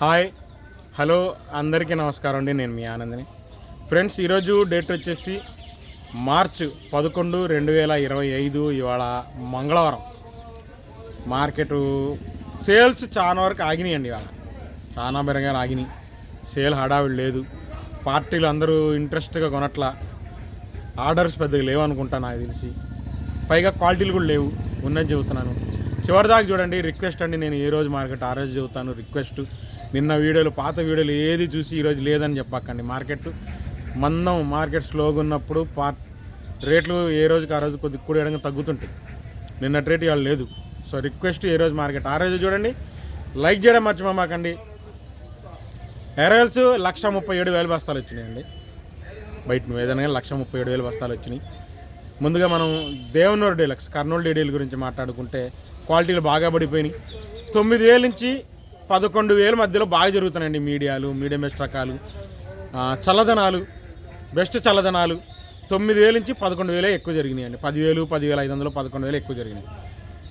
Hi hello అందరికీ నమస్కారం అండి. నేను మీ ఆనందని. ఫ్రెండ్స్ ఈరోజు డేట్ వచ్చేసి మార్చ్ పదకొండు రెండు వేల ఇరవై ఐదు ఇవాళ మంగళవారం. మార్కెట్ సేల్స్ చాలా వరకు ఆగినాయండి ఇవాళ. చాలా బెరగా ఆగినాయి. సేల్ హడావిడి లేదు. పార్టీలు అందరూ ఇంట్రెస్ట్గా కొనట్లా. ఆర్డర్స్ పెద్దగా లేవు అనుకుంటా నాకు తెలిసి. పైగా క్వాలిటీలు కూడా లేవు. ఉన్నది చెబుతున్నాను. చివరిదాకా చూడండి రిక్వెస్ట్ అండి. నేను ఏ రోజు మార్కెట్ ఆ రోజు చెబుతాను. రిక్వెస్ట్. నిన్న వీడియోలు పాత వీడియోలు ఏది చూసి ఈరోజు లేదని చెప్పకండి. మార్కెట్ మందం మార్కెట్ స్లోగా ఉన్నప్పుడు పార్ట్ రేట్లు ఏ రోజుకి ఆ రోజు కొద్ది కూడా ఎడంగా తగ్గుతుంటాయి. నిన్నటి రేటు ఇవాళ లేదు. సో రిక్వెస్ట్ ఏ రోజు మార్కెట్? ఆ రోజు చూడండి. లైక్ చేయడం మర్చిపోమాకండి. ఎరల్స్ లక్ష ముప్పై ఏడు వేల బస్తాలు వచ్చినాయండి. బయట ఏదైనా లక్ష ముప్పై ఏడు వేల బస్తాలు వచ్చినాయి. ముందుగా మనం దేవనూరు డీలక్స్ కర్నూలు డీడీల గురించి మాట్లాడుకుంటే క్వాలిటీలు బాగా పడిపోయినాయి. తొమ్మిది వేల నుంచి పదకొండు వేల మధ్యలో బాగా జరుగుతున్నాయండి మీడియాలు మీడియం బెస్ట్ రకాలు. చల్లదనాలు బెస్ట్ చల్లదనాలు తొమ్మిది వేల నుంచి పదకొండు వేలే ఎక్కువ జరిగినాయండి. పదివేలు పదివేల ఐదు వందలు పదకొండు వేలు ఎక్కువ జరిగినాయి.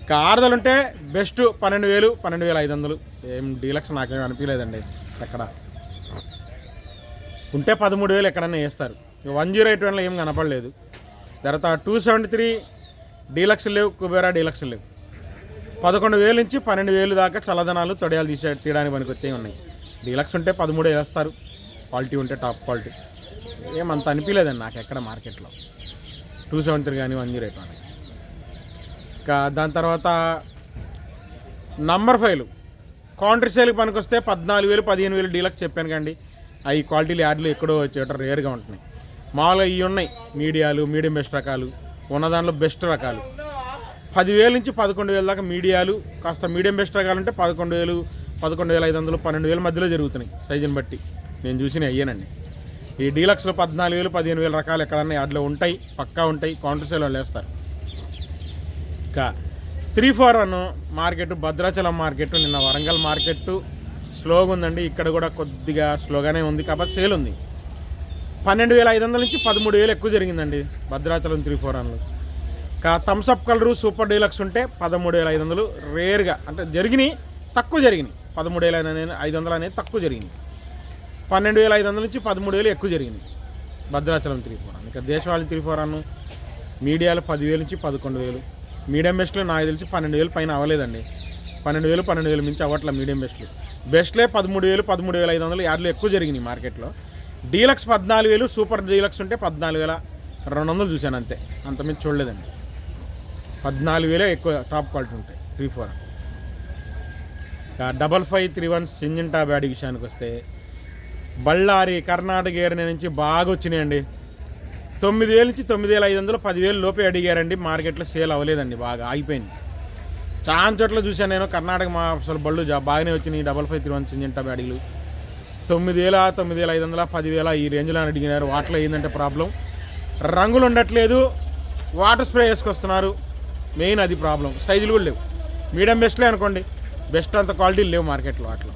ఇంకా ఆరుదలు ఉంటే బెస్ట్ పన్నెండు వేలు పన్నెండు వేల ఐదు వందలు. ఏం డీలక్స్ నాకేం అనిపించలేదండి ఎక్కడ. ఉంటే పదమూడు వేలు ఎక్కడన్నా వేస్తారు. వన్ జీరో ఎయిట్ వన్లో ఏం కనపడలేదు. తర్వాత టూ సెవెంటీ త్రీ డీలక్స్ లేవు కుబేరా డీలక్స్ లేవు. పదకొండు వేలు నుంచి పన్నెండు వేలు దాకా చల్లదనాలు తొడయాలు తీసే తీయడానికి పనికి వచ్చే ఉన్నాయి. డీలక్స్ ఉంటే పదమూడు వేస్తారు. క్వాలిటీ ఉంటే టాప్ క్వాలిటీ. ఏమంత అనిపించలేదండి నాకు ఎక్కడ మార్కెట్లో. టూ సెవెంటీ త్రీ కానీ వన్ జీరో ఎయిట్ కానీ ఇంకా దాని తర్వాత నంబర్ ఫైవ్లు కౌంటర్ సేల్కి పనికి వస్తే పద్నాలుగు వేలు పదిహేను వేలు డీలక్స్ చెప్పాను కండి. అవి క్వాలిటీలు యాడ్లు ఎక్కడో వచ్చేట రేర్గా ఉంటున్నాయి. మామూలుగా ఇవి ఉన్నాయి. మీడియాలు మీడియం బెస్ట్ రకాలు. ఉన్న దాంట్లో బెస్ట్ రకాలు. పదివేల నుంచి పదకొండు వేల దాకా మీడియాలు కాస్త మీడియం బెస్ట్ రకాలు పదకొండు వేలు పదకొండు వేల ఐదు వందలు పన్నెండు వేల మధ్యలో జరుగుతున్నాయి సైజుని బట్టి. నేను చూసిన అయ్యానండి. ఈ డీలక్స్లో పద్నాలుగు వేలు పదిహేను వేల రకాలు ఎక్కడన్నా యాడ్లో ఉంటాయి పక్కా ఉంటాయి కౌంటర్ సేల్ వాళ్ళు వేస్తారు. ఇంకా three four one market Bhadrachalam market నిన్న వరంగల్ మార్కెట్ స్లోగా ఉందండి. ఇక్కడ కూడా కొద్దిగా స్లోగానే ఉంది కాబట్టి సేల్ ఉంది. పన్నెండు వేల ఐదు వందల నుంచి పదమూడు వేలు ఎక్కువ జరిగిందండి భద్రాచలం త్రీ ఫోర్ వన్లో. Thums Up colour super deluxe ఉంటే పదమూడు వేల ఐదు వందలు రేర్గా అంటే జరిగినాయి తక్కువ జరిగినాయి. పదమూడు వేల ఐదు వందలు అనేది తక్కువ జరిగింది పన్నెండు వేల ఐదు వందల నుంచి పదమూడు వేలు ఎక్కువ జరిగింది భద్రాచలం త్రీ ఫోర్ వన్. ఇక దేశవాళి త్రీ ఫోర్ వన్ మీడియాలో పదివేలు నుంచి పదకొండు వేలు మీడియం బెస్ట్లో నాకు తెలిసి పన్నెండు వేలు పైన అవ్వలేదండి. పన్నెండు వేలు పన్నెండు వేలు మించి అవ్వట్లే మీడియం బెస్ట్లు. బెస్ట్లే పదమూడు వేలు పదమూడు వేల ఐదు వందలు యాడ్లు ఎక్కువ జరిగినాయి మార్కెట్లో. డీలక్స్ పద్నాలుగు వేలు సూపర్ డీలక్స్ ఉంటే పద్నాలుగు వేల రెండు వందలు చూశాను అంతే. అంతమించి చూడలేదండి. పద్నాలుగు వేలే ఎక్కువ టాప్ క్వాలిటీ ఉంటాయి. Three four double five three one Syngenta bad విషయానికి వస్తే బళ్ళారి కర్ణాటక ఏరియా నుంచి బాగా వచ్చినాయండి. తొమ్మిది వేల నుంచి తొమ్మిది వేల ఐదు వందలు పదివేలు లోపే అడిగారండి. మార్కెట్లో సేల్ అవ్వలేదండి బాగా ఆగిపోయింది. చాలా చోట్ల చూశాను నేను కర్ణాటక మా అసలు బళ్ళు జా- బాగానే వచ్చినాయి. Double five three one Syngenta బ్యాడీలు. తొమ్మిది వేల తొమ్మిది వేల ఐదు వందల పదివేల ఈ రేంజ్లో అని అడిగినారు. వాటిలో ఏంటంటే ప్రాబ్లం? రంగులు ఉండట్లేదు. వాటర్ స్ప్రే వేసుకొస్తున్నారు. మెయిన్ అది ప్రాబ్లం. సైజులు కూడా లేవు. మీడియం బెస్ట్లే అనుకోండి. బెస్ట్ అంత క్వాలిటీలు లేవు మార్కెట్లో అట్లా.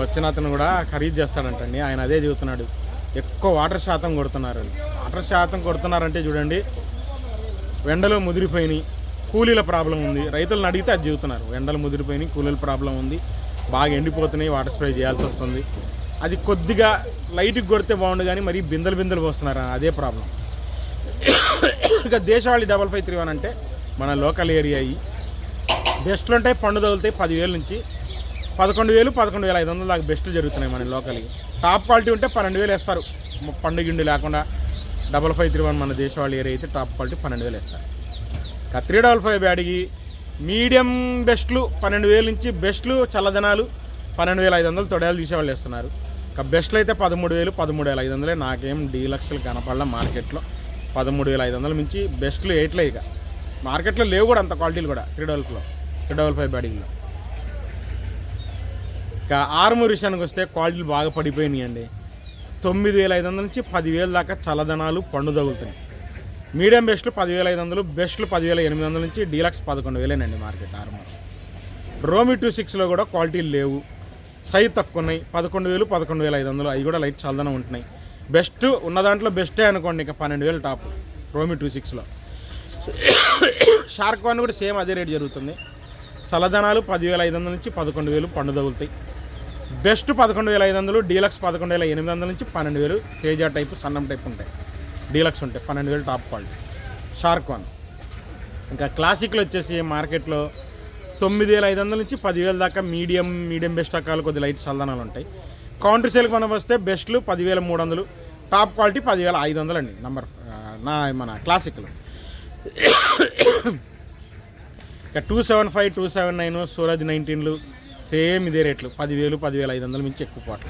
వచ్చిన అతను కూడా ఖరీదు చేస్తాడంటండి. ఆయన అదే చెబుతున్నాడు. ఎక్కువ వాటర్ శాతం కొడుతున్నారు వాటర్ శాతం కొడుతున్నారంటే చూడండి ఎండలు ముదిరిపోయినాయి. కూలీల ప్రాబ్లం ఉంది. రైతులను అడిగితే అది చెబుతున్నారు. ఎండలు ముదిరిపోయినాయి కూలీల ప్రాబ్లం ఉంది. బాగా ఎండిపోతున్నాయి వాటర్ స్ప్రే చేయాల్సి వస్తుంది. అది కొద్దిగా లైట్కి కొడితే బాగుండు కానీ మరీ బిందెలు బిందెలు పోస్తున్నారు. అదే ప్రాబ్లం. ఇక దేశవాళి డబల్ ఫైవ్ త్రీ వన్ అంటే మన లోకల్ ఏరియా అయ్యి బెస్ట్లు ఉంటాయి పండు తగులుతాయి పదివేల నుంచి పదకొండు వేలు పదకొండు వేల ఐదు వందల దాకా బెస్ట్లు జరుగుతున్నాయి మన లోకల్కి. టాప్ క్వాలిటీ ఉంటే పన్నెండు వేలు వేస్తారు. పండుగిండి లేకుండా డబల్ ఫైవ్ త్రీ వన్ మన దేశవాళి ఏరియా అయితే టాప్ క్వాలిటీ పన్నెండు వేలు వేస్తారు. ఇక త్రీ డబల్ ఫైవ్ బ్యాడ్కి మీడియం బెస్ట్లు పన్నెండు వేల నుంచి బెస్ట్లు చల్లదనాలు పన్నెండు వేల ఐదు వందలు తొడయాలు తీసేవాళ్ళు వేస్తున్నారు. ఇక బెస్ట్లు అయితే పదమూడు వేలు పదమూడు వేల ఐదు వందలే. నాకేం డీలక్స్లు కనపడలే మార్కెట్లో. పదమూడు వేల ఐదు వందల మించి బెస్ట్లు వేయట్లే ఇక. మార్కెట్లో లేవు కూడా అంత క్వాలిటీలు కూడా త్రీ డబల్ఫ్లో త్రీ డబల్ ఫైవ్ బ్యాడింగ్లో ఇక ఆర్మూర్ విషయానికి వస్తే క్వాలిటీలు బాగా పడిపోయినాయండి. తొమ్మిది వేల ఐదు వందల నుంచి పదివేల దాకా చల్లదనాలు పండు తగులుతున్నాయి. మీడియం బెస్ట్లు పదివేల ఐదు వందలు బెస్ట్లు పదివేల ఎనిమిది వందల నుంచి డీలక్స్ పదకొండు వేలేనండి మార్కెట్ ఆర్మూర్. రోమి టూ సిక్స్లో కూడా క్వాలిటీలు లేవు. సైజ్ తక్కువ ఉన్నాయి. పదకొండు వేలు పదకొండు వేల ఐదు వందలు అవి కూడా లైట్ చల్లదనం ఉంటున్నాయి. బెస్ట్ ఉన్న దాంట్లో బెస్టే అనుకోండి ఇంకా పన్నెండు వేలు టాప్. రోమి టూ సిక్స్లో. షార్క్ వన్ కూడా సేమ్ అదే రేట్ జరుగుతుంది. చల్లదనాలు పదివేల ఐదు వందల నుంచి పదకొండు వేలు పండు తగులుతాయి. బెస్ట్ పదకొండు వేల ఐదు వందలు డీలక్స్ పదకొండు వేల ఎనిమిది వందల నుంచి పన్నెండు వేలు తేజ టైపు సన్నం టైప్ ఉంటాయి. డీలక్స్ ఉంటాయి పన్నెండు వేలు టాప్ క్వాలిటీ. Shark one. ఇంకా క్లాసిక్లు వచ్చేసి మార్కెట్లో తొమ్మిది వేల ఐదు వందల నుంచి పదివేల దాకా మీడియం మీడియం బెస్ట్ రకాలు కొద్ది లైట్ చల్లదనాలు ఉంటాయి. కౌంటర్ సేల్కి మనం వస్తే బెస్ట్లు పదివేల మూడు వందలు టాప్ క్వాలిటీ పదివేల ఐదు వందలు అండి నంబర్ నా మన క్లాసిక్లు. ఇక two seven five two seven nine Suraj నైన్టీన్లు same ఇదే రేట్లు పదివేలు పదివేల ఐదు వందల మించి ఎక్కువ పోవట్ల.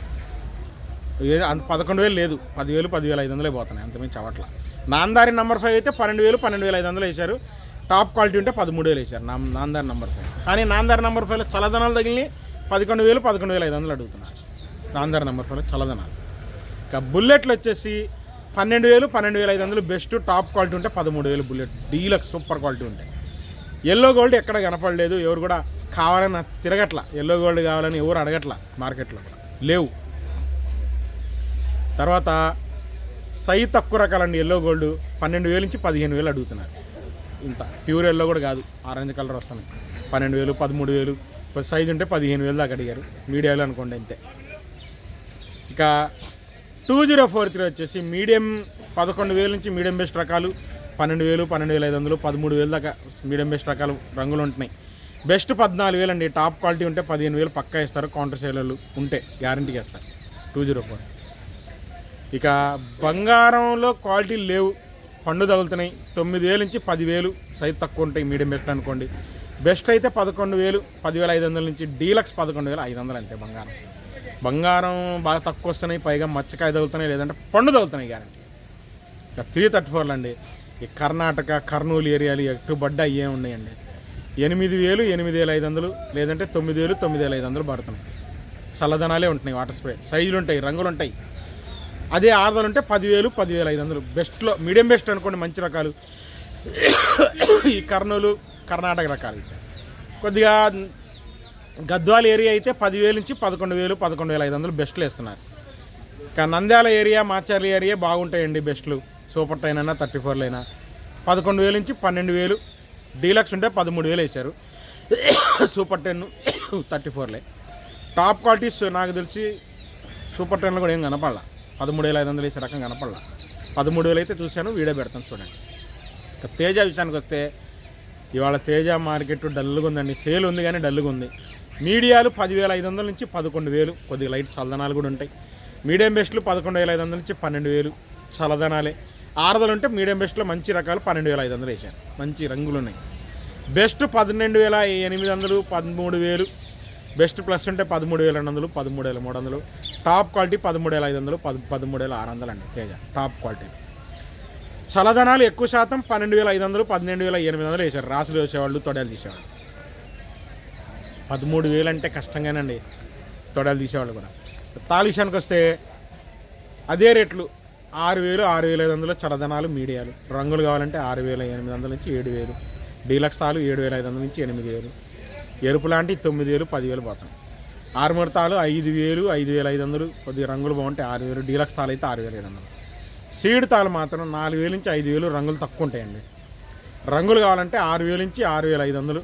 అంత పదకొండు వేలు లేదు పదివేలు పదివేల ఐదు వందలే పోతున్నాయి అంతమించి అవట్ల నాందారి నంబర్ ఫైవ్ అయితే పన్నెండు వేలు పన్నెండు వేల ఐదు వందలు వేశారు టాప్ క్వాలిటీ ఉంటే పదమూడు వేలు వేశారు నా నాందారి నంబర్ ఫైవ్. కానీ నాందారి నంబర్ ఫైవ్లో చల్లదనాలు తగిలి పదకొండు వేలు పదకొండు వేల ఐదు వందలు అడుగుతున్నారు. నాందారి నెంబర్ ఫైవ్లో చల్లదనాలు ఇక బుల్లెట్లు వచ్చేసి పన్నెండు వేలు పన్నెండు వేల ఐదు వందలు బెస్ట్ టాప్ క్వాలిటీ ఉంటే పదమూడు వేలు బుల్లెట్. డీలక్స్ సూపర్ క్వాలిటీ ఉంటాయి. ఎల్లో గోల్డ్ ఎక్కడ కనపడలేదు ఎవరు కూడా కావాలని తిరగట్ల. ఎల్లో గోల్డ్ కావాలని ఎవరు అడగట్ల మార్కెట్లో కూడా. లేవు. తర్వాత సై తక్కువ రకాలండి ఎల్లో గోల్డ్ పన్నెండు వేలు నుంచి పదిహేను వేలు అడుగుతున్నారు. ఇంత. ప్యూర్ ఎల్లో కూడా కాదు. ఆరెంజ్ కలర్ వస్తుంది. పన్నెండు వేలు పదమూడు వేలు. సైజు ఉంటే పదిహేను వేలు దాకా అడిగారు. మీడియాలో అనుకోండి అంతే. ఇక టూ జీరో ఫోర్ త్రీ వచ్చేసి మీడియం పదకొండు వేల నుంచి మీడియం బెస్ట్ రకాలు పన్నెండు వేలు పన్నెండు వేల ఐదు వందలు పదమూడు వేలు దాకా మీడియం బెస్ట్ రకాలు రంగులు ఉంటున్నాయి. బెస్ట్ పద్నాలుగు వేలు అండి. టాప్ క్వాలిటీ ఉంటే పదిహేను వేలు పక్కా ఇస్తారు. కౌంటర్ సేలర్లు ఉంటే గ్యారంటీకి ఇస్తారు. Two zero four. ఇక బంగారంలో క్వాలిటీ లేవు. పండు తగులుతున్నాయి. తొమ్మిది వేలు నుంచి పదివేలు సైజ్ తక్కువ ఉంటాయి మీడియం బెస్ట్ అనుకోండి. బెస్ట్ అయితే పదకొండు వేలు పదివేల ఐదు వందల నుంచి డీలక్స్ పదకొండు వేల ఐదు వందలు అంతే బంగారం. బంగారం బాగా తక్కువ వస్తున్నాయి పైగా మచ్చకాయ తగులుతున్నాయి లేదంటే పండు తగులుతున్నాయి గ్యారంటీ ఇక త్రీ థర్టీ ఫోర్లు అండి. ఈ కర్ణాటక కర్నూలు ఏరియాలు ఎటు బడ్డ అయ్యే ఉన్నాయండి. ఎనిమిది వేలు ఎనిమిది వేల ఐదు వందలు లేదంటే తొమ్మిది వేలు తొమ్మిది వేల ఐదు వందలు పడుతున్నాయి. చల్లదనాలే ఉంటున్నాయి వాటర్ స్ప్రే. సైజులు ఉంటాయి రంగులు ఉంటాయి. అదే ఆరుదలు ఉంటే పదివేలు పదివేల ఐదు వందలు. బెస్ట్లో మీడియం బెస్ట్ అనుకోండి మంచి రకాలు. ఈ కర్నూలు కర్ణాటక రకాలు. కొద్దిగా గద్వాల ఏరియా అయితే పదివేల నుంచి పదకొండు వేలు పదకొండు వేల ఐదు వందలు బెస్ట్లు వేస్తున్నారు. కానీ నంద్యాల ఏరియా మాచర్ల ఏరియా బాగుంటాయండి బెస్ట్లు. సూపర్ టైన్ అయినా థర్టీ ఫోర్లు అయినా. పదకొండు వేలు నుంచి పన్నెండు వేలు డీలక్స్ ఉంటే పదమూడు వేలు వేశారు. సూపర్ టెన్ థర్టీ ఫోర్లే. టాప్ క్వాలిటీస్ నాకు తెలిసి సూపర్ టెన్లో కూడా ఏం కనపడలా. పదమూడు వేల ఐదు వందలు వేసే రకం కనపడలా. పదమూడు వేలు అయితే చూశాను వీడియో పెడతాను చూడండి. ఇక తేజ విషయానికి వస్తే ఇవాళ తేజ మార్కెట్ డల్గా ఉందండి. సేల్ ఉంది కానీ డల్గా ఉంది. మీడియాలు పదివేల ఐదు వందల నుంచి పదకొండు వేలు. కొద్దిగా లైట్ చల్లదనాలు కూడా ఉంటాయి. మీడియం బెస్ట్లు పదకొండు వేల ఐదు వందల నుంచి పన్నెండు వేలు చల్లదనాలే. ఆరుదలు ఉంటే మీడియం బెస్ట్లో మంచి రకాలు పన్నెండు వేల ఐదు వందలు వేసాను మంచి రంగులు ఉన్నాయి బెస్ట్ పన్నెండు వేల ఎనిమిది వందలు పదమూడు వేలు. బెస్ట్ ప్లస్ ఉంటే పదమూడు వేల రెండు వందలు పదమూడు వేల మూడు వందలు. టాప్ క్వాలిటీ పదమూడు వేల ఐదు వందలు పద పదమూడు వేల ఆరు వందలు అండి తేజ. Top quality. చల్లదనాలు ఎక్కువ శాతం పన్నెండు వేల ఐదు వందలు పన్నెండు వేల ఎనిమిది వందలు వేశారు. రాసులు వేసేవాళ్ళు తొడలు తీసేవాళ్ళు. పదమూడు వేలు అంటే కష్టంగానండి. తొడలు తీసేవాళ్ళు కూడా. తాళి విషయానికి వస్తే అదే రేట్లు. ఆరు వేలు ఆరు వేల ఐదు వందలు చల్లదనాలు మీడియాలు. రంగులు కావాలంటే ఆరు వేల ఎనిమిది వందల నుంచి ఏడు వేలు. డీలక్స్ తాలు ఏడు వేల ఐదు వందల నుంచి ఎనిమిది వేలు. ఎరుపు లాంటి తొమ్మిది వేలు పదివేలు పోతాం. ఆరుమూడు తాలు ఐదు వేలు ఐదు వేల ఐదు వందలు. కొద్దిగా రంగులు బాగుంటే ఆరు వేలు. డీలక్స్ తాలు అయితే ఆరు వేల ఐదు వందలు. సీడ్ తాలు మాత్రం నాలుగు వేలు నుంచి ఐదు వేలు రంగులు తక్కువ ఉంటాయండి. రంగులు కావాలంటే ఆరు వేలు నుంచి ఆరు వేల ఐదు వందలు.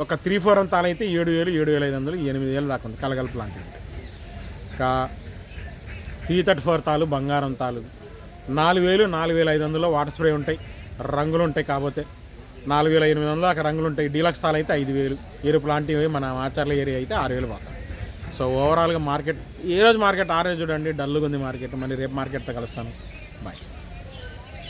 ఒక త్రీ ఫోర్ అంతాలు అయితే ఏడు వేలు ఏడు వేల ఐదు వందలు ఎనిమిది వేలు దాకా ఉంది. కలగలుపు లాంటివి ఇంకా త్రీ థర్టీ ఫోర్ తాలు బంగారం తాలు. నాలుగు వేలు నాలుగు వేల ఐదు వందలు వాటర్ స్ప్రే ఉంటాయి. రంగులు ఉంటాయి కాకపోతే నాలుగు వేల ఎనిమిది వందలు దాకా రంగులు ఉంటాయి. డీలక్స్ తాలు అయితే ఐదు వేలు. ఎరుపు లాంటివి మన ఆచార్ల ఏరియా అయితే ఆరు వేలు పోతాయి. సో ఓవరాల్గా మార్కెట్ ఈరోజు రోజు మార్కెట్ ఆ రోజు చూడండి. డల్గా ఉంది మార్కెట్ మళ్ళీ రేపు మార్కెట్తో కలుస్తాను. బాయ్